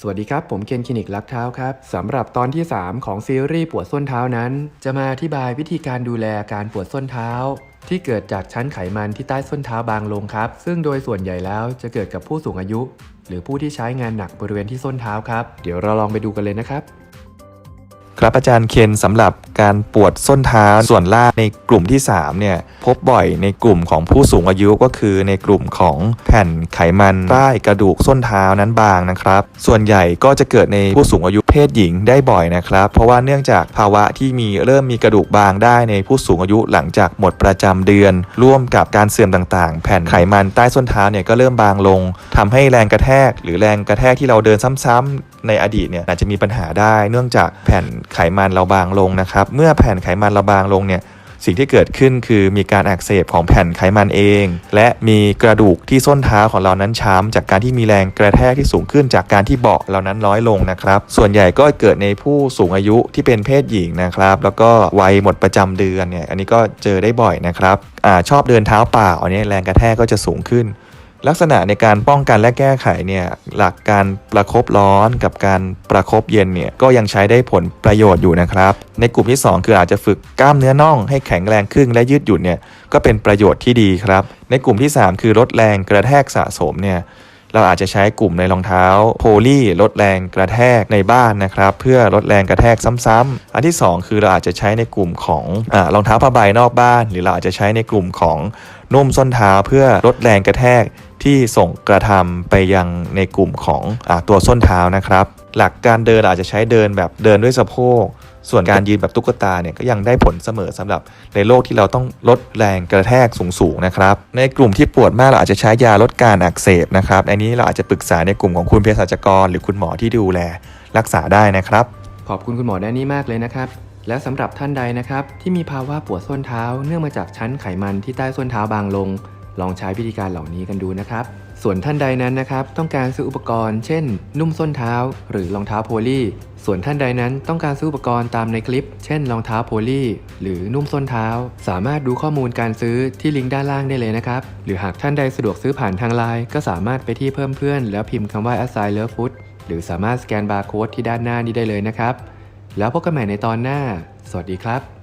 สวัสดีครับ ผมเคนคลินิกลักเท้าครับสำหรับตอนที่ 3 ของซีรีส์ปวดส้นเท้านั้น จะมาอธิบายวิธีการดูแลการปวดส้นเท้า ที่เกิดจากชั้นไขมันที่ใต้ส้นเท้าบางลงครับ ซึ่งโดยส่วนใหญ่แล้วจะเกิดกับผู้สูงอายุ หรือผู้ที่ใช้งานหนักบริเวณที่ส้นเท้าครับ เดี๋ยวเราลองไปดูกันเลยนะครับ ครับอาจารย์เคนสำหรับการปวดส้นเท้าส่วนล่างในกลุ่มที่3เนี่ยพบบ่อยในกลุ่มของผู้สูงอายุก็คือในกลุ่มของแผ่นไขมันใต้กระดูกส้นเท้านั้นบางนะครับ ส่วนใหญ่ก็จะเกิดในผู้สูงอายุเพศหญิงได้บ่อยนะครับ เพราะว่าเนื่องจากภาวะที่มีเริ่มมีกระดูกบางได้ในผู้สูงอายุหลังจากหมดประจำเดือน ร่วมกับการเสื่อมต่างๆ แผ่นไขมันใต้ส้นเท้าเนี่ยก็เริ่มบางลงทำให้แรงกระแทก หรือแรงกระแทกที่เราเดินซ้ำๆ ในอดีตเนี่ยอาจจะมีปัญหาได้ เนื่องจากแผ่นไขมันเราบางลงนะครับ เมื่อแผ่นไขมันเราบางลงเนี่ยสิ่งที่เกิดขึ้นคือมีการอักเสบของแผ่นไขมันเอง และมีกระดูกที่ส้นเท้าของเรานั้นช้ำจากการที่มีแรงกระแทกที่สูงขึ้นจากการที่เบาะเรานั้นน้อยลงนะครับ ส่วนใหญ่ก็เกิดในผู้สูงอายุที่เป็นเพศหญิงนะครับ แล้วก็วัยหมดประจำเดือนเนี่ยอันนี้ก็เจอได้บ่อยนะครับอชอบเดินเท้าเปล่าอันนี้แรงกระแทกก็จะสูงขึ้น ลักษณะในการป้องกันและแก้ไขเนี่ยหลักการประคบร้อนกับการประคบเย็นเนี่ยก็ยังใช้ได้ผลประโยชน์อยู่นะครับ ในกลุ่มที่ 2 คืออาจจะฝึกกล้ามเนื้อน่องให้แข็งแรงขึ้นและยืดหยุ่นเนี่ยก็เป็นประโยชน์ที่ดีครับ ในกลุ่มที่ 3 คือลดแรงกระแทกสะสมเนี่ยเราอาจจะใช้กลุ่มในรองเท้าโพลีลดแรงกระแทกในบ้านนะครับ เพื่อลดแรงกระแทกซ้ำๆอันที่ 2 คือเราอาจจะใช้ในกลุ่มของอรองเท้าผ้าใบนอกบ้าน หรือเราอาจจะใช้ในกลุ่มของนุ่มส้นเท้าเพื่อลดแรงกระแทก ที่ส่งกระทำไปยังในกลุ่มของอตัวส้นเท้านะครับ หลักการเดินอาจจะใช้เดินแบบเดินด้วยสะโพก ส่วนการยืนแบบตุ๊กตาเนี่ยก็ยังได้ผลเสมอสำหรับในโรคที่เราต้องลดแรงกระแทกสูงๆนะครับ ในกลุ่มที่ปวดมากเราอาจจะใช้ยาลดการอักเสบนะครับ อันนี้เราอาจจะปรึกษาในกลุ่มของคุณเภสัชกร หรือคุณหมอที่ดูแลรักษาได้นะครับ ขอบคุณคุณหมอแดนนี่มากเลยนะครับและสำหรับท่านใดนะครับที่มีภาวะปวดส้นเท้าเนื่องมาจากชั้นไขมันที่ใต้ส้นเท้าบางลง ลองใช้วิธีการเหล่านี้กันดูนะครับ ส่วนท่านใดนั้นนะครับ ต้องการซื้ออุปกรณ์ เช่น นุ่มส้นเท้า หรือรองเท้าโพลีส่วนท่านใดนั้นต้องการซื้ออุปกรณ์ตามในคลิป เช่นรองเท้าโพลีหรือนุ่มส้นเท้า สามารถดูข้อมูลการซื้อที่ลิงก์ด้านล่างได้เลยนะครับ หรือหากท่านใดสะดวกซื้อผ่านทางไลน์ก็สามารถไปที่เพิ่มเพื่อน แล้วพิมพ์คำว่า assign love food หรือสามารถสแกนบาร์โค้ดที่ด้านหน้านี้ได้เลยนะครับ แล้วพบกันใหม่ในตอนหน้า สวัสดีครับ